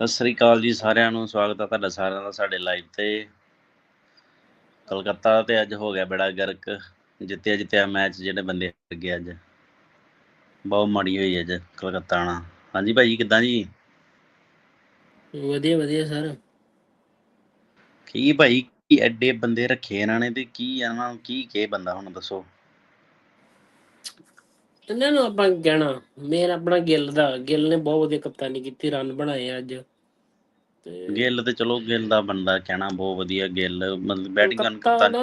ਸਤਿ ਸ੍ਰੀ ਅਕਾਲ ਜੀ ਸਾਰਿਆਂ ਨੂੰ ਸਵਾਗਤ ਹੈ ਤੁਹਾਡਾ ਸਾਰਿਆਂ ਦਾ ਸਾਡੇ ਲਾਈਵ ਤੇ। ਕਲਕੱਤਾ ਤੇ ਅੱਜ ਹੋ ਗਿਆ ਬੜਾ ਗਰਕ ਜਿੱਤਿਆ ਜਿੱਤਿਆ ਮੈਚ ਜਿਹੜੇ ਬੰਦੇ ਹਾਰ ਗਏ ਅੱਜ। ਬਹੁਤ ਮਾੜੀ ਹੋਈ ਅੱਜ ਕਲਕੱਤਾ ਨਾਲ। ਹਾਂਜੀ ਭਾਈ ਕਿੱਦਾਂ ਜੀ? ਵਧੀਆ ਵਧੀਆ ਸਰ। ਕੀ ਭਾਈ ਕੀ ਐਡੇ ਬੰਦੇ ਰੱਖੇ ਇਹਨਾਂ ਨੇ ਤੇ ਕੀ ਇਹਨਾਂ ਨੂੰ ਕੀ ਕੇ ਬੰਦਾ ਹੁਣ ਦੱਸੋ। ਇਹਨਾਂ ਨੂੰ ਆਪਾਂ ਕਹਿਣਾ ਮੇਨ ਆਪਣਾ ਗਿੱਲ ਦਾ ਗਿੱਲ ਨੇ ਬਹੁਤ ਵਧੀਆ ਕਪਤਾਨੀ ਕੀਤੀ ਰਨ ਬਣਾਏ ਅੱਜ। ਤੇ ਗਿੱਲ ਤੇ ਚਲੋ ਗਿੱਲ ਦਾ ਬੰਦਾ ਕਹਿਣਾ ਬਹੁਤ ਵਧੀਆ ਗਿੱਲ ਮਤਲਬ ਬੈਟਿੰਗ ਕਰਨ ਕਪਤਾਨ।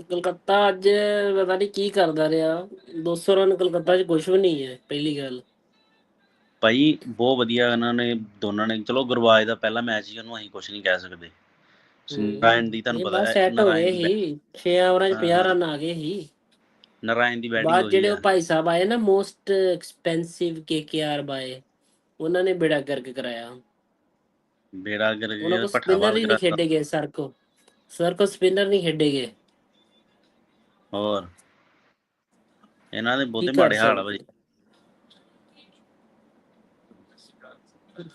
ਕਲਕੱਤਾ ਅੱਜ ਪਤਾ ਨਹੀਂ ਕੀ ਕਰਦਾ ਰਿਹਾ 200 ਰਨ ਕਲਕੱਤਾ 'ਚ ਕੁਝ ਵੀ ਨਹੀਂ ਹੈ ਪਹਿਲੀ ਗੱਲ। ਭਾਈ ਬਹੁਤ ਵਧੀਆ ਇਹਨਾਂ ਨੇ ਦੋਨਾਂ ਨੇ ਚਲੋ ਗੁਰਵਾਜ ਦਾ ਪਹਿਲਾ ਮੈਚ ਹੀ ਉਹਨੂੰ ਅਸੀਂ ਕੁਝ ਨਹੀਂ ਕਹਿ ਸਕਦੇ। ਨਾਰਾਇਣ ਦੀ ਤੁਹਾਨੂੰ ਪਤਾ ਹੈ ਨਾਰਾਇਣ ਹੀ 6 ਓਵਰਾਂ 'ਚ 50 ਹਾਂ। ਰਨ ਆ ਗਏ ਹੀ ਨਾਰਾਇਣ ਦੀ ਬੈਟਿੰਗ ਬਾਅਦ ਜਿਹੜੇ ਉਹ ਭਾਈ ਸਾਹਿਬ ਆਏ ਨਾ ਮੋਸਟ ਐਕਸਪੈਂਸਿਵ ਕੇਕੇਆਰ ਬਾਏ ਉਹਨਾਂ ਨੇ ਬੇੜਾ ਗਰਕ ਕਰਾਇਆ। ਬੇੜਾ ਕਰ ਉਹਨਾਂ ਕੋ ਸਪਿਨਰ ਨਹੀਂ ਖੇਡੇ ਗਏ ਸਰ ਕੋ ਸਰ ਕੋ ਸਪਿਨਰ ਨਹੀਂ ਖੇਡੇ ਗਏ। ਹੋਰ? ਇਹਨਾਂ ਦੇ ਬਹੁਤੇ ਮਾੜੇ ਹਾਲ ਆ ਭਾਈ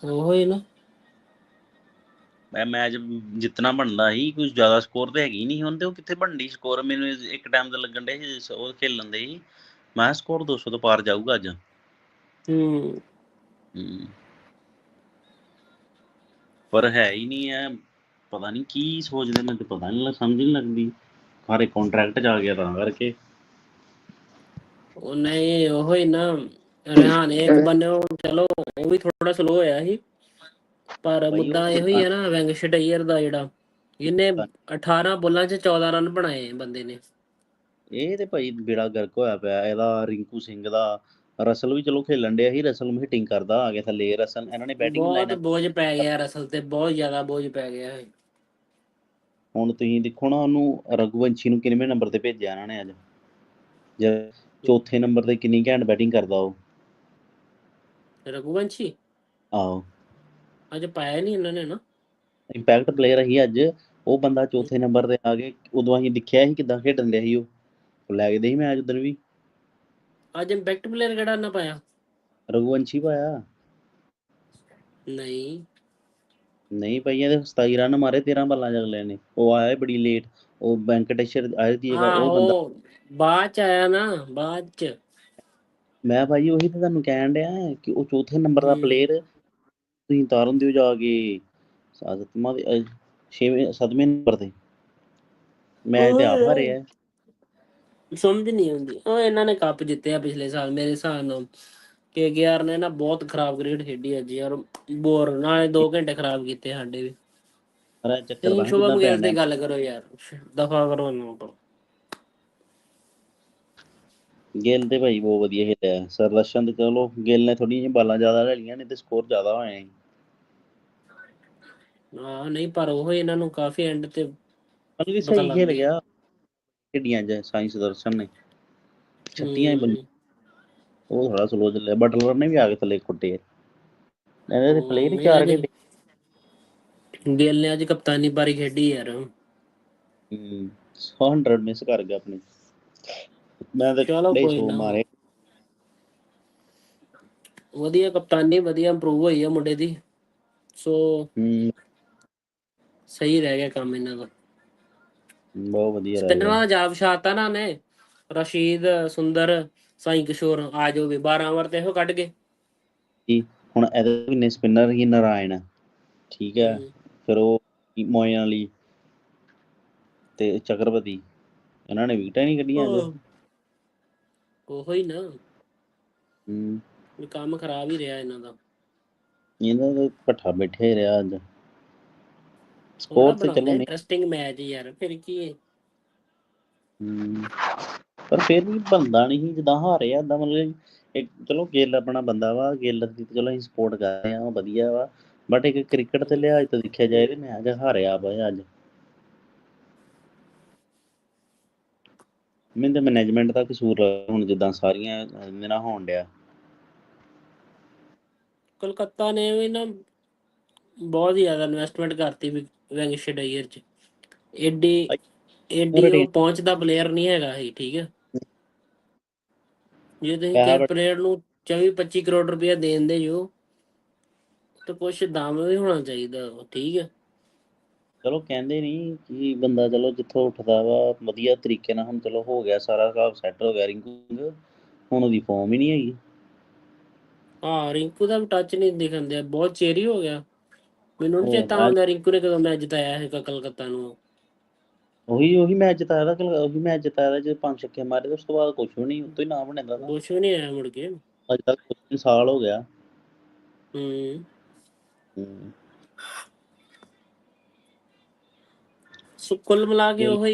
ਉਹ ਹੀ ਨਾ। ਮੈਂ ਮੈਚ ਜਿੱਤਣਾ ਬਣਦਾ ਸੀ ਕੁਝ ਜ਼ਿਆਦਾ ਸਕੋਰ ਤੇ ਹੈਗੀ ਨਹੀਂ ਹੁਣ ਤੇ ਉਹ ਕਿੱਥੇ ਬਣਦੀ ਸਕੋਰ ਮੈਨੂੰ ਇੱਕ ਟਾਈਮ ਤੇ ਲੱਗਣ ਦੇ ਸੀ ਉਹ ਖੇਲਣ ਦੇ ਸੀ। ਮੈਂ ਸਕੋਰ 200 ਤੋਂ ਪਾਰ ਜਾਊਗਾ ਅੱਜ। ਹੂੰ। ਪਰ ਹੈ ਹੀ ਨਹੀਂ ਹੈ ਪਤਾ ਨਹੀਂ ਕੀ ਸੋਚਦੇ ਮੈਨੂੰ ਤੇ ਪਤਾ ਨਹੀਂ ਲੱਗ ਸਮਝ ਨਹੀਂ ਲੱਗਦੀ। ਸਾਰੇ ਕੰਟਰੈਕਟ ਚ ਆ ਗਿਆ ਤਾਂ ਕਰਕੇ। ਉਹ ਨਹੀਂ ਉਹ ਹੀ ਨਾ ਰਿਹਾਨ ਇੱਕ ਬੰਨੇ ਚਲੋ ਉਹ ਵੀ ਥੋੜਾ ਸਲੋ ਹੋਇਆ ਸੀ। ਪਰ ਮੁੱਦਾ ਇਹੋ ਹੀ ਹੈ ਨਾ ਵੈਂਕਸ਼ਟਈਅਰ ਦਾ ਜਿਹੜਾ ਇਹਨੇ 18 ਬੋਲਾਂ 'ਚ 14 ਰਨ ਬਣਾਏ ਬੰਦੇ ਨੇ। ਇਹ ਤੇ ਭਾਈ ਬੇੜਾ ਗਰਕ ਹੋਇਆ ਪਿਆ ਇਹਦਾ ਰਿੰਕੂ ਸਿੰਘ ਦਾ ਰਸਲ ਵੀ ਚਲੋ ਖੇਲਣ ਡਿਆ ਸੀ ਰਸਲ ਨੂੰ ਹਿੱਟਿੰਗ ਕਰਦਾ ਆ ਗਿਆ ਥੱਲੇ ਰਸਲ ਇਹਨਾਂ ਨੇ ਬੈਟਿੰਗ ਬਹੁਤ ਲਾਈਨ ਬੋਝ ਪੈ ਗਿਆ ਰਸਲ ਤੇ ਬਹੁਤ ਜ਼ਿਆਦਾ ਬੋਝ ਪੈ ਗਿਆ ਹੈ ਹੁਣ ਤੁਸੀਂ ਦੇਖੋ ਨਾ ਉਹਨੂੰ ਰਘੁਵੰਸ਼ੀ ਨੂੰ ਕਿੰਨਵੇਂ ਨੰਬਰ ਤੇ ਭੇਜਿਆ ਇਹਨਾਂ ਨੇ ਅੱਜ। ਜੇ ਚੌਥੇ ਨੰਬਰ ਤੇ ਕਿੰਨੀ ਘੈਂਟ ਬੈਟਿੰਗ ਕਰਦਾ ਉਹ। ਰਘੁਵੰਸ਼ੀ? ਆਹੋ। ਅੱਜ ਪਾਇਆ ਨਹੀਂ ਇਹਨਾਂ ਨੇ ਨਾ। ਇੰਪੈਕਟ ਪਲੇਅਰ ਹੀ ਅੱਜ। ਉਹ ਬੰਦਾ ਚੌਥੇ ਨੰਬਰ ਤੇ ਆ ਕੇ ਉਦੋਂ ਅਸੀਂ ਦੇਖਿਆ ਸੀ ਕਿਦਾਂ ਖੇਡਣ ਡਿਆ ਸੀ ਉਹ। ਉਹ ਲੈ ਕੇ ਦੇ ਸੀ ਮੈਚ ਉਦੋਂ ਵੀ। ਅੱਜ ਇੰਪੈਕਟ ਪਲੇਅਰ ਕਿਹੜਾ ਨਾ ਪਾਇਆ? ਰਘੁਵੰਸ਼ੀ ਪਾਇਆ। ਨਹੀਂ। ਨਹੀਂ ਪਈਆਂ ਤੇ 27 ਰਨ ਮਾਰੇ 13 ਬਾਲਾਂ ਅਗਲੇ ਨੇ। ਉਹ ਆਇਆ ਬੜੀ ਲੇਟ ਉਹ ਵੈਂਕਟੇਸ਼ਰ ਆਇਆ ਦੀ ਜਗ੍ਹਾ ਹਾਂ ਉਹ ਬੰਦਾ ਬਾਅਦ ਚ ਆਇਆ ਨਾ ਬਾਅਦ ਚ। ਮੈਂ ਭਾਈ ਉਹੀ ਤਾਂ ਤੁਹਾਨੂੰ ਕਹਿਣ ਡਿਆ ਕਿ ਉਹ ਚੌਥੇ ਨੰਬਰ ਦਾ। ਪਲੇਅਰ ਤੁਸੀਂ ਤਾਰਨ ਦਿਓ ਜਾ ਕੇ। ਸਤਮਾ ਦੇ ਅਹ, ਛੇਵੇਂ ਸੱਤਵੇਂ ਨੰਬਰ ਤੇ। ਮੈਚ ਤੇ ਆਪ। ਹਾਰਿਆ ਸਮਝ ਨਹੀਂ ਆਉਂਦੀ। ਉਹ ਇਹਨਾਂ ਨੇ ਕੱਪ ਜਿੱਤਿਆ ਪਿਛਲੇ ਸਾਲ ਮੇਰੇ ਹਿਸਾਬ ਨਾਲ। ਕੇਕੇਆਰ ਨੇ ਨਾ ਬਹੁਤ ਖਰਾਬ ਕ੍ਰਿਕਟ ਖੇਡੀ ਅੱਜ ਯਾਰ। ਬੋਰ ਨਾਲੇ 2 ਘੰਟੇ ਖਰਾਬ ਕੀਤੇ ਸਾਡੇ ਵੀ। ਹਰਾ ਚੱਕਰ ਤੁਸੀਂ ਬਣ ਸ਼ੁਭਮ ਗਿੱਲ ਕਿਦਾਂ ਦੀ ਗੱਲ ਕਰੋ ਯਾਰ। ਦਫਾ ਕਰੋ ਇਹਨੂੰ ਤੋਂ ਗਿੱਲ ਤੇ ਭਾਈ ਬਹੁਤ ਵਧੀਆ ਖੇਡਿਆ। ਸਰਦਰਸ਼ਨ ਤੇ ਚਲੋ ਗਿੱਲ ਨੇ ਥੋੜੀਆਂ ਜਿਹੀਆਂ ਬਾਲਾਂ ਜ਼ਿਆਦਾ ਲੈ ਲਈਆਂ ਨਹੀਂ ਤੇ ਸਕੋਰ ਜ਼ਿਆਦਾ ਹੋਇਆ ਸੀ। ਹਾਂ ਨਹੀਂ ਪਰ ਉਹ ਇਹਨਾਂ ਨੂੰ ਕਾਫੀ ਐਂਡ ਤੇ ਮਤਲਬ ਕਿ ਪਤਾ ਸਹੀ ਖੇਲ ਗਿਆ। ਖੇਡੀਆਂ ਜ ਸਾਇੰਸ ਦਰਸ਼ਨ ਨੇ। ਛੱਤੀਆਂ ਹੀ ਬਣ ਉਹ ਥੋੜਾ ਸਲੋ ਚੱਲਿਆ। ਬਟਲਰ ਨੇ ਵੀ ਆ ਕੇ ਥੱਲੇ ਕੁੱਟੇ ਇਹਦੇ ਤੇ ਪਲੇਅਰ ਹੀ ਚਾਰ ਖੇਡੇ। ਗਿੱਲ ਨੇ ਅੱਜ ਕਪਤਾਨੀ ਬਾਰੀ ਖੇਡੀ ਯਾਰ। ਹੂੰ 100 ਮਿਸ ਕਰ ਗਿਆ ਆਪਣੇ। ਮੈਂ ਤਾਂ ਚਲੋ ਕੋਈ ਨਾ। ਮਾਰੇ। ਵਧੀਆ ਕਪਤਾਨੀ ਵਧੀਆ ਇੰਪਰੂਵ ਹੋਈ ਆ ਮੁੰਡੇ ਦੀ। ਸੋ ਹੂੰ। ਸਹੀ ਰਹਿ ਗਿਆ ਕੰਮ ਇਹਨਾਂ ਦਾ। ਬਹੁਤ ਵਧੀਆ ਰਹਿ ਗਿਆ। ਜਾਬ ਛਾਤਾ ਨਾ ਨੇ ਰਸ਼ੀਦ ਸੁੰਦਰ ਸਾਈ ਕਿਸ਼ੋਰ ਆ ਜਾਓਗੇ 12 ਓਵਰ ਤੇ ਇਹੋ ਕੱਢ ਗਏ। ਹੁਣ ਇਹਦੇ ਵੀ ਨੇ ਸਪਿਨਰ ਹੀ ਨਾਰਾਇਣ ਠੀਕ ਹੈ। ਫਿਰ ਉਹ ਮੋਇਨ ਵਾਲੀ ਤੇ ਚੱਕਰਵਤੀ। ਇਹਨਾਂ ਨੇ ਵਿਕਟਾਂ ਨਹੀਂ ਕੱਢੀਆਂ ਅੱਜ ਉਹੋ ਹੀ ਨਾ। ਹੂੰ। ਕੰਮ ਖਰਾਬ ਹੀ ਰਿਹਾ ਇਹਨਾਂ ਦਾ। ਇਹਨਾਂ ਦਾ ਪੱਠਾ ਬੈਠੇ ਰਿਹਾ ਅੱਜ। ਸਕੋਰ ਤੇ ਚਲੋ ਨਹੀਂ ਇੰਟਰਸਟਿੰਗ ਮੈਚ ਯਾਰ ਫਿਰ ਕੀ ਹੈ ਪਰ ਫਿਰ ਵੀ ਬੰਦਾ ਨਹੀਂ ਜਿੱਦਾਂ ਹਾਰਿਆ ਏਦਾਂ ਮਤਲਬ ਇੱਕ ਚਲੋ ਗਿੱਲ ਆਪਣਾ ਬੰਦਾ ਵਾ ਗਿੱਲ ਦੀ ਚਲੋ ਅਸੀਂ ਸਪੋਰਟ ਕਰ ਰਹੇ ਹਾਂ ਵਧੀਆ ਵਾ ਬਟ ਇੱਕ ਕ੍ਰਿਕਟ ਤੇ ਲਿਹਾਜ਼ ਤੋਂ ਦੇਖਿਆ ਜਾਏ ਤੇ ਮੈਚ ਹਾਰਿਆ ਵਾ ਅੱਜ। ਮੈਨੂੰ ਤਾਂ ਮੈਨੇਜਮੈਂਟ ਦਾ ਕਸੂਰ ਹੁਣ ਜਿੱਦਾਂ ਸਾਰੀਆਂ ਨਾਲ ਹੋਣ ਡਿਆ। ਕੋਲਕਾਤਾ ਨੇ ਵੀ ਨਾ ਬਹੁਤ ਜ਼ਿਆਦਾ ਇਨਵੈਸਟਮੈਂਟ ਕਰਤੀ ਵੈਂਗਸ਼ੇਡਾਇਰ ਚ। ਏਡੀ ਏਡੀ ਪੂਰੇ ਉਹ ਪਹੁੰਚਦਾ ਪਲੇਅਰ ਨਹੀਂ ਹੈਗਾ ਇਹ ਠੀਕ ਹੈ? ਜੇ ਤੁਸੀਂ ਬੜਾ- ਪਲੇਅਰ ਨੂੰ 24 25 ਕਰੋੜ ਰੁਪਇਆ ਦੇਣ ਦੇ ਜੋ ਤੇ ਕੁਛ ਦਮ ਵੀ ਹੋਣਾ ਚਾਹੀਦਾ ਠੀਕ ਹੈ? ਚਲੋ ਕਹਿੰਦੇ ਨਹੀਂ ਕਿ ਬੰਦਾ ਚਲੋ ਜਿੱਥੋਂ ਉੱਠਦਾ ਵਾ ਵਧੀਆ ਤਰੀਕੇ ਨਾਲ ਹੁਣ ਚਲੋ ਹੋ ਗਿਆ ਸਾਰਾ ਹਿਸਾਬ ਸੈੱਟ ਹੋ ਗਿਆ ਰਿੰਕੂ ਹੁਣ ਉਹਦੀ ਫਾਰਮ ਹੀ ਨਹੀਂ ਹੈਗੀ। ਹਾਂ ਰਿੰਕੂ ਦਾ ਵੀ ਟੱਚ ਨਹੀਂ ਦਿਖਣ ਦਿਆ ਬਹੁਤ ਚੇਰੀ ਹੋ ਗਿਆ। ਮੈਨੂੰ ਨਹੀਂ ਚੇਤਾ ਆਉਂਦਾ ਰਿੰਕੂ ਨੇ ਕਦੋਂ ਮੈਚ ਜਿਤਾਇਆ ਹੈ ਕਲਕੱਤਾ ਨੂੰ। ਉਹੀ ਉਹੀ ਮੈਚ ਜਿਤਾਇਆ ਦਾ ਉਹੀ ਮੈਚ ਜਿਤਾਇਆ ਦਾ ਜੇ ਪੰਜ ਛੱਕੇ ਮਾਰੇ ਉਸ ਤੋਂ ਬਾਅਦ ਕੁਝ ਵੀ ਨਹੀਂ ਉੱਤੋਂ ਹੀ ਨਾਮ ਬਣਦਾ ਦਾ ਕੁਛ ਵੀ ਨਹੀਂ ਆਇਆ ਮੁੜ ਕੇ। ਅੱਜ ਤੱਕ ਤਿੰਨ ਸਾਲ ਹੋ ਗਿਆ। ਹੂੰ। ਹੂੰ। ਸੋ ਕੁੱਲ ਮਿਲਾ ਕੇ ਉਹ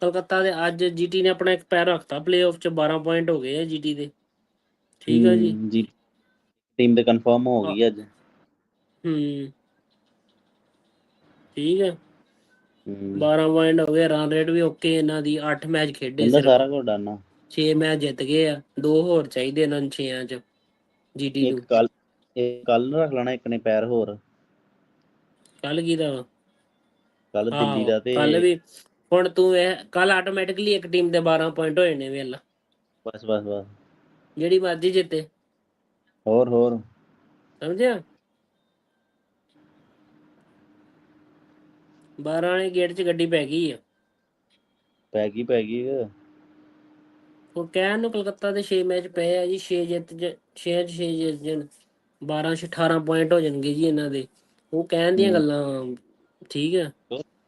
ਕਲਕੱਤਾ ਦੇ ਅੱਜ ਜੀਟੀ ਨੇ ਆਪਣਾ ਇੱਕ ਪੈਰ ਰੱਖਤਾ ਪਲੇਆਫ ਚ 12 ਪੁਆਇੰਟ ਹੋ ਗਏ ਆ ਜੀਟੀ ਦੇ। ਠੀਕ ਆ ਜੀ। ਜੀ ਟੀਮ ਦੇ ਕਨਫਰਮ ਹੋ ਗਈ ਅੱਜ। ਹੂੰ ਠੀਕ ਹੈ ਹੂੰ 12 ਪੁਆਇੰਟ ਹੋ ਗਏ ਰਨ ਰੇਟ ਵੀ ਓਕੇ ਇਹਨਾਂ ਦੀ 8 ਮੈਚ ਖੇਡੇ ਇਹਦਾ ਸਿਰਫ। ਸਾਰਾ ਕੁਝ ਡਾਨਾ। 6 ਮੈਚ ਜਿੱਤ ਗਏ ਆ ਦੋ ਹੋਰ ਚਾਹੀਦੇ ਇਹਨਾਂ ਨੂੰ 6ਾਂ ਚ ਜੀਟੀ ਇੱਕ ਨੂੰ। ਕੱਲ ਇੱਕ ਕੱਲ ਰੱਖ ਲੈਣਾ ਇੱਕ ਨੇ ਪੈਰ ਹੋਰ। ਕੱਲ ਕੀ ਦਾ ਵਾ? ਕੱਲ ਦਿੱਲੀ ਦਾ ਤੇ ਕੱਲ ਵੀ। ਹੁਣ ਤੂੰ ਇਹ ਕੱਲ ਆਟੋਮੈਟਿਕਲੀ ਇੱਕ ਟੀਮ ਦੇ 12 ਪੁਆਇੰਟ ਹੋਏ ਨੇ ਵੇਲਾ ਬਸ ਬਸ ਬਸ। ਜਿਹੜੀ ਮਰਜ਼ੀ ਜਿੱਤੇ। ਹੋਰ ਹੋਰ। ਸਮਝਿਆ? 12 ਵਾਲੇ ਗੇਟ 'ਚ ਗੱਡੀ ਪੈ ਗਈ ਆ। ਪੈ ਗਈ ਪੈ ਗਈ ਉਹ ਕਹਿਣ ਨੂੰ ਕਲਕੱਤਾ ਦੇ 6 ਮੈਚ ਪਏ ਆ ਜੀ 6 ਜਿੱਤ 6 ਚ 6 ਜਿੱਤ ਜਣ। 12 ਚ 18 ਪੁਆਇੰਟ ਹੋ ਜਾਣਗੇ ਜੀ ਇਹਨਾਂ ਦੇ। ਉਹ ਕਹਿਣ ਦੀਆਂ। ਗੱਲਾਂ ਠੀਕ ਆ।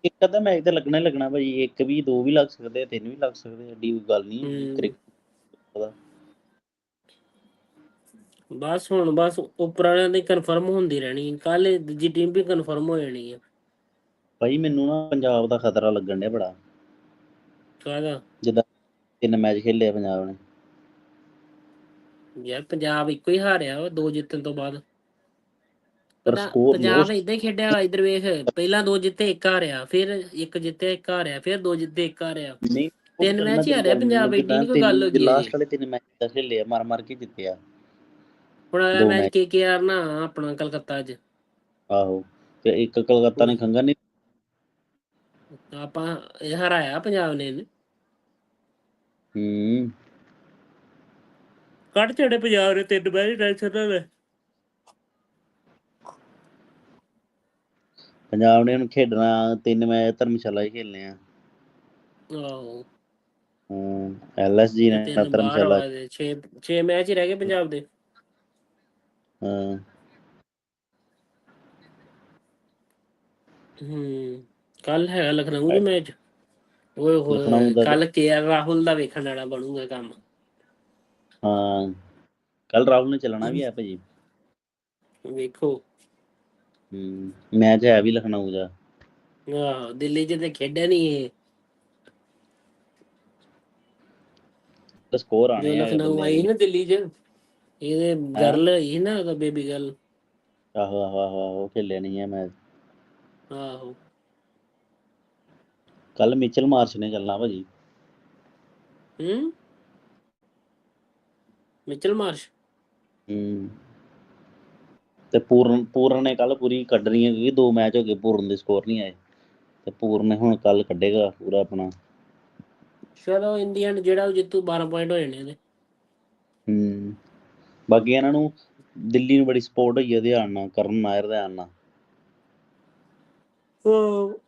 ਇੱਕ ਅੱਧਾ ਮੈਚ ਤਾਂ ਲੱਗਣਾ ਹੀ ਲੱਗਣਾ ਭਾਈ ਇੱਕ ਵੀ ਦੋ ਵੀ ਲੱਗ ਸਕਦੇ ਆ ਤਿੰਨ ਵੀ ਲੱਗ ਸਕਦੇ ਆ ਏਡੀ ਕੋਈ ਗੱਲ ਨਹੀਂ ਹੂੰ। ਕ੍ਰਿਕਟ ਦਾ। ਬਸ ਹੁਣ ਬਸ ਉੱਪਰ ਵਾਲਿਆਂ ਦੀ ਕਨਫਰਮ ਹੁੰਦੀ ਰਹਿਣੀ ਕੱਲ ਦੂਜੀ ਟੀਮ ਵੀ ਕਨਫਰਮ ਹੋ ਜਾਣੀ ਆ। ਭਾਈ ਮੈਨੂੰ ਨਾ ਪੰਜਾਬ ਦਾ ਖਤਰਾ ਲੱਗਣ ਡਿਆ ਬੜਾ। ਕਾਹਦਾ? ਜਿੱਦਾਂ ਤਿੰਨ ਮੈਚ ਖੇਲੇ ਆ ਪੰਜਾਬ ਨੇ। ਯਾਰ ਪੰਜਾਬ ਇੱਕੋ ਹੀ ਹਾਰਿਆ ਵਾ ਦੋ ਜਿੱਤਣ ਤੋਂ ਬਾਅਦ। ਪਰ ਪਤਾ- score ਪੰਜਾਬ ਇਦਾਂ ਹੀ ਖੇਡਿਆ ਵਾ ਇਧਰ ਵੇਖ ਪਹਿਲਾਂ ਦੋ ਜਿੱਤੇ ਇੱਕ ਹਾਰਿਆ ਫਿਰ ਇੱਕ ਜਿੱਤੇ ਇੱਕ ਹਾਰਿਆ ਫਿਰ ਦੋ ਜਿੱਤੇ ਇੱਕ ਹਾਰਿਆ। ਨਹੀਂ ਤਿੰਨ ਮੈਚ ਹੀ ਹਾਰਿਆ ਪੰਜਾਬ, ਐਡੀ ਨੀ ਕੋਈ ਗੱਲ ਹੋ ਗਈ ਲਾਸਟ। ਵਾਲੇ ਤਿੰਨ ਮੈਚ ਤਾਂ ਖੇਲੇ ਆ ਮਾਰ ਮਾਰ ਕੇ ਜਿੱਤਿਆ ਹੁਣ ਅਗਲਾ ਦੋ ਮੈਚ match। ਕੇਕੇਆਰ ਨਾ ਆਪਣਾ ਕਲਕੱਤਾ 'ਚ ਆਹੋ ਤੇ ਇੱਕ ਕਲਕੱਤਾ ਨੇ ਖੰਗਾ ਨਹੀਂ ਆਪਾਂ ਇਹ ਹਰਾਇਆ ਪੰਜਾਬ ਨੇ ਇਹਨੂੰ। ਹੂੰ। ਕੱਢ ਛੜੇ ਪੰਜਾਬ ਨੇ ਤਿੰਨ ਮੈਚ ਟੈਨਸ਼ਨ ਨਾ ਲੈ ਪੰਜਾਬ ਨੇ ਹੁਣ ਖੇਡਣਾ ਤਿੰਨ ਮੈਚ ਧਰਮਸ਼ਾਲਾ ਹੀ ਖੇਲਨੇ ਆ। ਆਹੋ। ਹੂੰ ਐਲਐਸਜੀ ਨੇ ਤਿੰਨ ਬਾਹਰ ਧਰਮਸ਼ਾਲਾ। ਹੋਏ 6 6 ਮੈਚ ਹੀ ਰਹਿ ਗਏ ਪੰਜਾਬ ਦੇ। ਹਾਂ। ਹੂੰ। ਕੱਲ ਹੈਗਾ ਲਖਨਊ ਦਾ ਮੈਚ ਓਏ ਹੋਏ ਕੱਲ ਕੇ ਰਾਹੁਲ ਦਾ ਵੇਖਣ ਵਾਲਾ ਬਣੂਗਾ ਕੰਮ। ਹਾਂ ਕੱਲ ਰਾਹੁਲ ਨੇ ਚੱਲਣਾ ਵੀ ਹੈ ਭਾਜੀ। ਵੇਖੋ। ਹੂੰ ਮੈਚ ਹੈ ਵੀ ਲਖਨਊ ਦਾ। ਆਹ ਦਿੱਲੀ 'ਚ ਤੇ ਖੇਡਿਆ ਨਹੀਂ ਇਹ। ਸਕੋਰ ਜੋ ਆਣੇ ਆ ਲਖਨਊ ਆਈ ਨਾ ਦਿੱਲੀ 'ਚ ਇਹਦੇ ਗਰਲ ਹੀ ਨਾ ਉਹਦਾ ਬੇਬੀ ਗਰਲ ਆਹੋ ਆਹੋ ਆਹੋ ਆਹੋ ਖੇਲਿਆ ਨਹੀਂ ਹੈ ਮੈਚ। ਆਹੋ। ਕੱਲ ਮਿਚਲ ਮਾਰਸ਼ ਨੇ ਚੱਲਣਾ ਭਾਜੀ। ਹੂੰ? ਮਿਚਲ ਮਾਰਸ਼ ਹੂੰ। ਤੇ ਪੂਰਨ ਪੂਰਨ ਨੇ ਕੱਲ ਪੂਰੀ ਕੱਢਣੀ ਹੈ ਕਿਉਂਕਿ ਦੋ ਮੈਚ ਹੋ ਗਏ ਪੂਰਨ ਦੇ ਸਕੋਰ ਨਹੀਂ ਆਏ। ਤੇ ਪੂਰਨ ਨੇ ਹੁਣ ਕੱਲ ਕੱਢੇਗਾ ਪੂਰਾ ਆਪਣਾ। ਚਲੋ ਇੰਡੀਅਨ ਜਿਹੜਾ ਉਹ ਜਿੱਤੂ 12 ਪੁਆਇੰਟ ਹੋ ਜਾਣੇ ਇਹਦੇ। ਹੂੰ। ਬਾਕੀ ਇਹਨਾਂ ਨੂੰ ਦਿੱਲੀ ਨੂੰ ਬੜੀ ਸਪੋਰਟ ਹੋਈ ਹੈ ਧਿਆਨ ਨਾਲ ਕਰਨ ਨਾਇਰ ਦੇ ਆਣ ਨਾਲ ਉਹ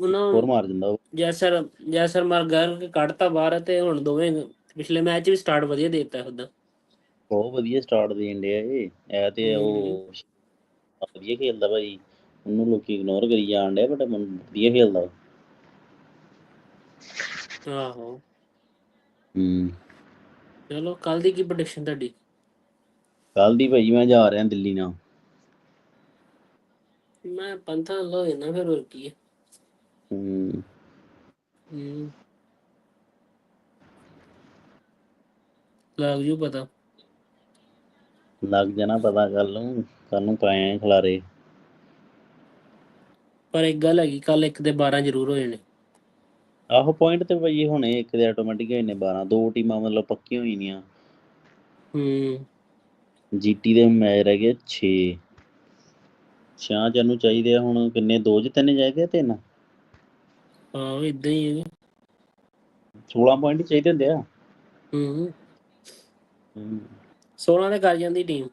ਉਹਨਾਂ ਹੋਰ ਮਾਰ ਦਿੰਦਾ ਉਹ। ਜੈਸਰ ਜੈਸਰ ਮਾਰ ਗਰ ਕੱਢਤਾ ਬਾਹਰ ਤੇ ਹੁਣ ਦੋਵੇਂ ਪਿਛਲੇ ਮੈਚ ਵੀ ਸਟਾਰਟ ਵਧੀਆ ਦਿੱਤਾ ਉਹਦਾ ਬਹੁਤ ਵਧੀਆ ਸਟਾਰਟ ਦੇ ਇੰਡੀਆ ਇਹ। ਇਹ ਤੇ ਉਹ ਵਧੀਆ ਖੇਲਦਾ ਭਾਈ। ਉਹਨੂੰ ਲੋਕੀ ਇਗਨੋਰ ਕਰੀ ਜਾਣ ਡਿਆ ਬਟ ਵਧੀਆ ਖੇਲਦਾ। ਆਹੋ। ਹੂੰ। ਚਲੋ ਕੱਲ ਦੀ ਕੀ ਪ੍ਰੈਡਿਕਸ਼ਨ ਤੁਹਾਡੀ? ਕੱਲ ਦੀ ਭਾਈ ਮੈਂ ਜਾ ਰਿਹਾ ਦਿੱਲੀ ਨਾਲ। ਮੈਂ ਪੰਥਾਂ ਲੋ ਨਾ ਫਿਰ ਹੋਰ ਕੀ ਹੈ ਹੂੰ। ਲੱਗ ਜੂ ਪਤਾ। ਲੱਗ ਜਾਣਾ ਪਤਾ ਕੱਲ ਨੂੰ ਕੱਲ ਨੂੰ ਪਾਏ ਖਲਾਰੇ। ਪਰ ਇੱਕ ਗੱਲ ਹੈਗੀ ਕੱਲ ਇੱਕ ਦੇ 12 ਜ਼ਰੂਰ ਹੋ ਜਾਣੇ। ਆਹੋ ਪੁਆਇੰਟ ਤੇ ਭਾਈ ਹੁਣੇ ਇੱਕ ਦੇ ਆਟੋਮੈਟਿਕ ਹੋਏ ਨੇ 12 ਦੋ ਟੀਮਾਂ ਮਤਲਬ ਪੱਕੀਆਂ ਹੋਈ ਨੀਆਂ ਹੂੰ। ਜੀਟੀ ਦੇ ਮੈਚ ਰਹਿ ਗਏ 6 ਛਾਂ ਨੂੰ ਚਾਹੀਦੇ ਆ ਹੁਣ ਕਿੰਨੇ? ਦੋ ਚ ਤਿੰਨ ਚਾਹੀਦੇ ਆ ਤਿੰਨ? ਹਾਂ ਇਦਾਂ ਹੀ ਹੈ 16 ਪੁਆਇੰਟ ਚਾਹੀਦੇ ਹੁੰਦੇ ਆ। ਹੂੰ। ਹੂੰ। 16 ਤੇ ਕਰ ਜਾਂਦੀ ਟੀਮ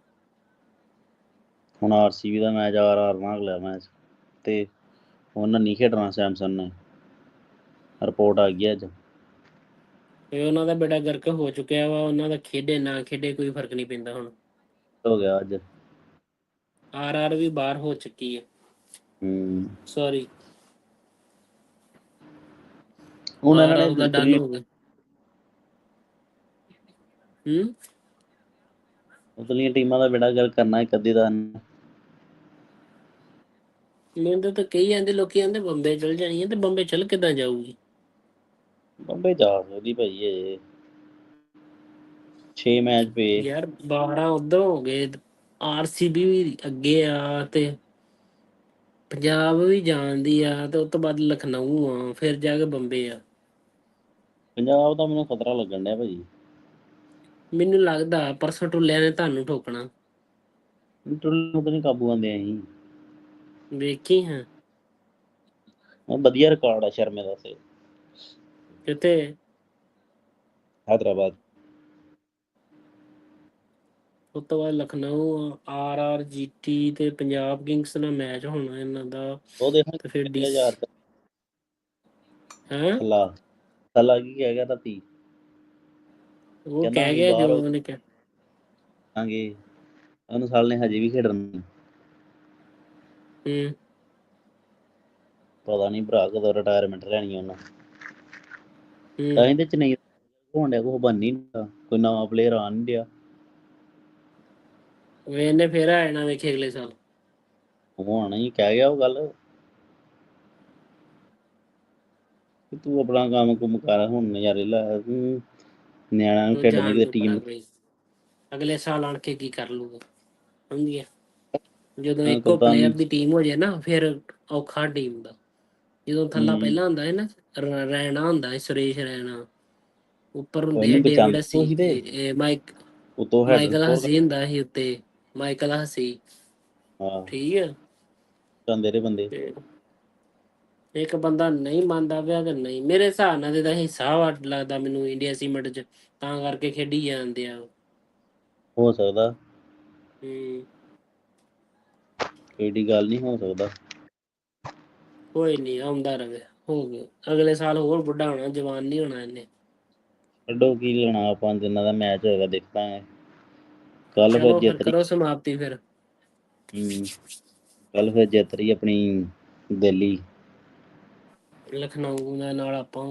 ਹੁਣ ਆਰਸੀਬੀ ਦਾ ਮੈਚ ਆਰ ਆਰ ਨਾਲ ਅਗਲਾ ਮੈਚ। ਤੇ ਉਹਨਾਂ ਨਹੀਂ ਖੇਡਣਾ ਸੈਮਸਨ ਨੇ। ਰਿਪੋਰਟ ਆ ਗਈ ਅੱਜ। ਇਹ ਉਹਨਾਂ ਦਾ ਬੇੜਾ ਗਰਕ ਹੋ ਚੁੱਕਿਆ ਵਾ ਉਹਨਾਂ ਦਾ ਖੇਡੇ ਨਾ ਖੇਡੇ ਕੋਈ ਫ਼ਰਕ ਨਹੀਂ ਪੈਂਦਾ ਹੁਣ। ਹੋ ਗਿਆ ਅੱਜ। ਆਰ ਆਰ ਵੀ ਬਾਹਰ ਹੋ ਚੁੱਕੀ ਹੈ ਹੂੰ। ਸੌਰੀ ਹੁਣ ਇਹਨਾਂ ਆਰ ਦਾ ਨੇ ਡਨ ਹੋ ਗਿਆ ਹੂੰ? ਉਤਲੀਆਂ ਟੀਮਾਂ ਦਾ ਬੇੜਾ ਗਰ ਕਰਨਾ ਇੱਕ ਅੱਧੀ ਦਾ ਮੈਨੂੰ ਤਾਂ ਕਈ ਜਾਂਦੇ ਲੋਕੀ ਕਹਿੰਦੇ ਬੰਬੇ ਚਲ ਜਾਣੀ ਹੈ ਤੇ ਬੰਬੇ ਚਲ ਕਿੱਦਾਂ ਜਾਊਗੀ? ਬੰਬੇ ਜਾ ਸਕਦੀ ਭਾਈ ਇਹ। 6 ਮੈਚ ਪਏ। ਯਾਰ 12 ਉਧਰ ਹੋ ਗਏ ਆਰਸੀਬੀ ਵੀ ਅੱਗੇ ਆ ਤੇ ਪੰਜਾਬ ਵੀ ਜਾਂਦੀ ਆ ਤੇ ਉਸ ਤੋਂ ਬਾਅਦ ਲਖਨਊ ਆ ਫਿਰ ਜਾ ਕੇ ਬੰਬੇ ਆ। ਪੰਜਾਬ ਦਾ ਮੈਨੂੰ ਖਤਰਾ ਲੱਗਣ ਡਿਆ ਭਾਈ ਮੈਨੂੰ ਲੱਗਦਾ ਪਰਸੋਂ ਟੁੱਲਿਆਂ ਨੇ ਤੁਹਾਨੂੰ ਠੋਕਣਾ। ਟੁੱਲੂ ਤਾਂ ਨਹੀਂ ਕਾਬੂ ਆਂਦੇ ਅਸੀਂ। ਵੇਖੀ ਹਾਂ। ਉਹ ਵਧੀਆ ਰਿਕਾਰਡ ਆ ਸ਼ਰਮੇ ਦਾ ਤੇ। ਕਿਤੇ ਹੈਦਰਾਬਾਦ। ਉਸ ਤੋਂ ਬਾਅਦ ਲਖਨਊ ਆਰ ਆਰ ਜੀਟੀ ਤੇ ਪੰਜਾਬ ਕਿੰਗਸ ਨਾਲ ਮੈਚ ਹੋਣਾ ਇਹਨਾਂ ਦਾ। ਉਹ ਦੇਖਣ ਤੇ ਫਿਰ ਡੀ 20000 ਤੇ ਹਾਂ? ਥੱਲਾ ਥੱਲਾ ਕੀ ਕਹਿ ਗਿਆ ਰਾਤੀ ਉਹ ਕਹਿੰਦਾ ਕਹਿ ਗਿਆ ਬਾਹਰ ਹੋ- ਉਹਨੇ ਕਿਹਾ। ਆਂਗੇ ਉਹਨੂੰ ਸਾਲ ਨੇ ਹਜੇ ਵੀ ਖੇਡਣਾ ਹੂੰ। ਪਤਾ ਨਹੀਂ ਭਰਾ ਕਦੋਂ ਰਿਟਾਇਰਮੈਂਟ ਲੈਣੀ ਆ ਉਹਨਾਂ। ਹੂੰ। ਤਾਂ ਇਹਦੇ ਚ ਨਹੀਂ ਹੋਣ ਡਿਆ ਕੋਈ ਬਣ ਨਹੀਂ ਕੋਈ ਨਵਾਂ ਪਲੇਅਰ ਆ ਨਹੀਂ ਵੇਨੇ ਫੇਰ ਆ ਜਾਣਾ ਵੇਖੇ ਅਗਲੇ ਸਾਲ। ਉਹ ਆਣਾ ਹੀ ਕਹਿ ਗਿਆ ਉਹ ਗੱਲ। ਕਿ ਤੂੰ ਆਪਣਾ ਕੰਮ ਕੁਮ ਕਰ ਹੁਣ ਨਜ਼ਾਰੇ ਲੈ ਤੂੰ ਨਿਆਣਾ ਨੂੰ ਖੇਡਣ ਦੀ ਟੀਮ। ਅਗਲੇ ਸਾਲ ਆਣ ਕੇ ਕੀ ਕਰ ਲੂਗਾ ਸਮਝਿਆ ਜਦੋਂ ਹਾਂ, ਇੱਕੋ ਪਲੇਅਰ ਦੀ ਟੀਮ ਹੋ ਜਾਏ ਨਾ ਫਿਰ ਔਖਾ ਟੀਮ ਦਾ। ਜਦੋਂ ਥੱਲਾ ਹੂੰ। ਪਹਿਲਾਂ ਹੁੰਦਾ ਹੈ ਨਾ ਰੈਣਾ ਹੁੰਦਾ ਹੈ ਸੁਰੇਸ਼ ਰੈਣਾ। ਉੱਪਰ ਹੁੰਦੇ ਡੇਵਿਡ ਸੀ ਮਾਈਕ ਉਤੋਂ ਮਾਈਕਲ ਹੈਡ ਹਸੀ ਹੁੰਦਾ ਸੀ ਉੱਤੇ ਮਾਈਕਲ ਹਸੀ। ਹਾਂ। ਠੀਕ ਹੈ ਚੰਦੇ ਦੇ ਬੰਦੇ। ਇੱਕ ਬੰਦਾ ਨਹੀਂ ਮੰਨਦਾ ਪਿਆ ਤੇ ਨਹੀਂ ਮੇਰੇ ਹਿਸਾਬ ਨਾਲ ਤੇ ਇਹਦਾ ਹਿੱਸਾ ਵਾ ਲੱਗਦਾ ਮੈਨੂੰ ਇੰਡੀਆ ਸੀਮੈਂਟ 'ਚ ਤਾਂ ਕਰਕੇ ਖੇਡੀ ਜਾਂਦੇ ਆ ਹੋ ਸਕਦਾ। ਹੂੰ। ਕਿਹੜੀ ਗੱਲ ਨਹੀਂ ਹੋ ਸਕਦਾ। ਕੋਈ ਨਹੀਂ ਆਉਂਦਾ ਰਵੇ ਹੋ ਗਿਆ। ਅਗਲੇ ਸਾਲ ਹੋਰ ਬੁੱਢਾ ਹੋਣਾ ਜਵਾਨ ਨਹੀਂ ਹੋਣਾ ਇਹਨੇ। ਕੱਢੋ ਕੀ ਲੈਣਾ ਆਪਾਂ ਜਿੰਨਾ ਦਾ ਮੈਚ ਹੋਏਗਾ ਦੇਖਾਂਗੇ ਕੱਲ ਫਿਰ ਚਲੋ ਫਿਰ ਜਿੱਤ ਰਹੀ ਕਰੋ ਸਮਾਪਤੀ ਫਿਰ। ਕੱਲ ਫਿਰ ਜਿੱਤ ਰਹੀ ਆਪਣੀ ਦਿੱਲੀ। ਲਖਨਊ ਦੇ ਨਾਲ ਆਪਾਂ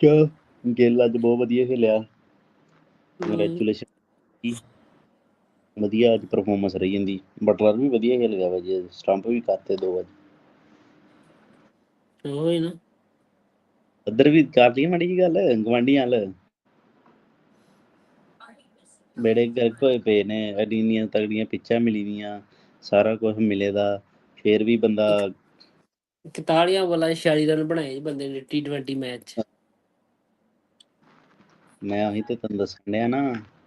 ਕਿਆ ਗਿੱਲ ਅੱਜ ਬਹੁਤ ਵਧੀਆ ਖੇਲਿਆ। ਕੰਗ੍ਰੈਚੁਲੇਸ਼ਨ ਵਧੀਆ ਅੱਜ ਪਰਫਾਰਮੈਂਸ ਰਹੀ ਜਾਂਦੀ। ਬਟਲਰ ਵੀ ਵਧੀਆ ਖੇਲ ਗਿਆ ਵਜੀ ਸਟੰਪ ਵੀ ਕਰਤੇ ਦੋ ਅੱਜ। ਹੋਈ ਨਾ। ਉੱਧਰ ਵੀ ਕਰ ਲਈ ਮਾੜੀ ਜੀ ਗੱਲ? ਗਵਾਂਢੀਆਂ ਨਾਲ ਬੇੜੇ ਗਰਕ ਹੋਏ ਪਏ ਨੇ। ਐਡੀਨੀਆਂ ਤਗੜੀਆਂ ਪਿੱਛਾਂ ਮਿਲੀ ਦੀਆਂ। ਸਾਰਾ ਕੁਝ ਮਿਲੇਦਾ ਫੇਰ ਵੀ ਬੰਦਾ 41 ਵਾਲਾ 46 ਰਨ ਬਣਾਏ ਜੀ ਬੰਦੇ ਨੇ T20 ਮੈਚ ਮੈਂ ਉਹੀ ਤੇ ਤੁਹਾਨੂੰ ਦੱਸਣ ਡਿਆ ਨਾ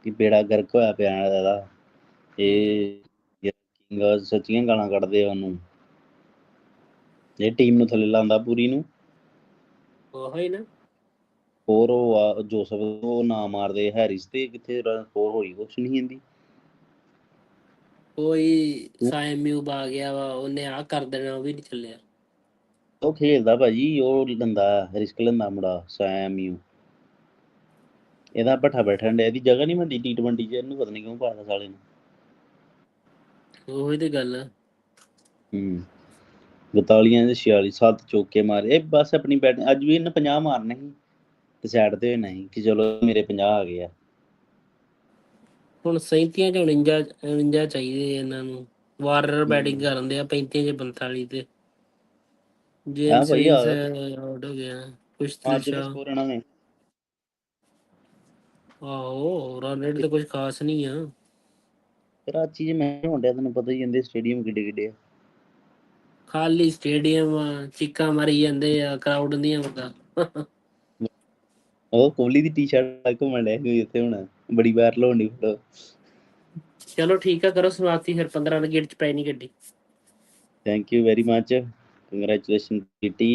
ਕਿ ਬੇੜਾ ਗਰਕ ਹੋਇਆ ਪਿਆ ਇਹਦਾ। ਇਹ ਕਿੰਗ ਸੱਚੀਆਂ ਗਾਲਾਂ ਕੱਢਦੇ ਆ ਉਹਨੂੰ। ਇਹ ਟੀਮ ਨੂੰ ਥੱਲੇ ਲਾਉਂਦਾ ਪੂਰੀ ਨੂੰ। ਉਹੀ ਨਾ। ਹੋਰ ਉਹ ਜੋਸਫ ਉਹ ਨਾ ਮਾਰਦੇ ਹੈਰਿਸ ਤੇ ਕਿੱਥੇ ਸਕੋਰ ਹੋਈ ਕੁਛ ਨਹੀਂ ਹੁੰਦੀ ਕੋਈ ਸਾਇਮ ਮਿਊਬ ਆ ਗਿਆ ਵਾ ਉਹਨੇ ਆ ਕਰ ਦੇਣਾ ਉਹ ਵੀ ਨਹੀਂ ਚੱਲਿਆ। ਉਹ ਖੇਲਦਾ ਭਾਜੀ ਉਹ ਲੰਦਾ ਰਿਸਕ ਲੈਂਦਾ ਮੁੰਡਾ ਸੈਮ ਯੂ ਇਹਦਾ ਭੱਠਾ ਬੈਠਣ ਡਿਆ ਇਹਦੀ ਜਗ੍ਹਾ ਨਹੀਂ ਮੰਦੀ T20 ਚ ਇਹਨੂੰ ਪਤਾ ਨਹੀਂ ਕਿਉਂ ਪਾਦਾ ਸਾਲੇ ਨੂੰ। ਉਹੀ ਤੇ ਗੱਲ ਆ। ਹੂੰ 42 ਦੇ 46 ਸੱਤ ਚੌਕੇ ਮਾਰੇ। ਇਹ ਬਸ ਆਪਣੀ ਬੈਟ ਅੱਜ ਵੀ ਇਹਨੇ 50 ਮਾਰਨੇ ਸੀ। ਤੇ ਸਾਈਡ ਤੇ ਨਹੀਂ ਕਿ ਚਲੋ ਮੇਰੇ 50 ਆ ਗਏ ਆ। ਹੁਣ 37 ਚ 49 49 ਚਾਹੀਦੇ ਇਹਨਾਂ ਨੂੰ। ਵਾਰਰ ਬੈਟਿੰਗ ਕਰਨ ਦੇ ਆ 35 ਚ 45 ਤੇ। ਜੇਮਸ ਭਾਈ ਆ। ਆਊਟ ਹੋ ਗਿਆ ਕੁਛ ਅੱਜ ਦੇ ਤਰੀਸ਼ਾ ਸਕੋਰ ਇਹਨਾਂ ਨੇ ਆਹੋ ਰਨ ਰੇਟ ਤੇ ਕੁਝ ਖਾਸ ਨਹੀਂ ਆ। ਕਰਾਚੀ 'ਚ ਮੈਂ ਹੁੰਦਿਆ ਤੈਨੂੰ ਪਤਾ ਹੀ ਜਾਂਦੇ ਸਟੇਡੀਅਮ ਕਿੱਡੇ ਕਿੱਡੇ ਆ। ਖਾਲੀ ਸਟੇਡੀਅਮ ਚੀਕਾਂ ਮਾਰੀ ਜਾਂਦੇ ਆ ਕਰਾਊਡ ਨਹੀਂ ਆਉਂਦਾ ਉਹ ਕੋਹਲੀ ਦੀ ਟੀ-ਸ਼ਰਟ ਘੁੰਮਣ ਡਿਆ ਸੀ ਉੱਥੇ ਹੁਣ ਬੜੀ ਵਾਰ ਲਾਉਣੀ ਫੋਟੋ ਚਲੋ ਠੀਕ ਆ ਕਰੋ ਸਮਾਪਤੀ ਫਿਰ 15 ਦੇ ਗੇਟ ਚ ਪੈ ਨਹੀਂ ਗੱਡੀ। Thank you very much congratulation kitty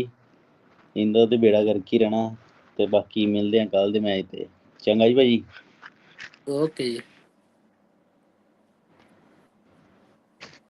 ਇੰਦਾ ਤੇ ਬੇੜਾ ਕਰਕੇ ਰਹਿਣਾ ਤੇ ਬਾਕੀ ਮਿਲਦੇ ਆ ਕੱਲ ਦੇ ਮੈਚ ਤੇ। ਚੰਗਾ ਜੀ ਭਾਜੀ। ਓਕੇ ਜੀ।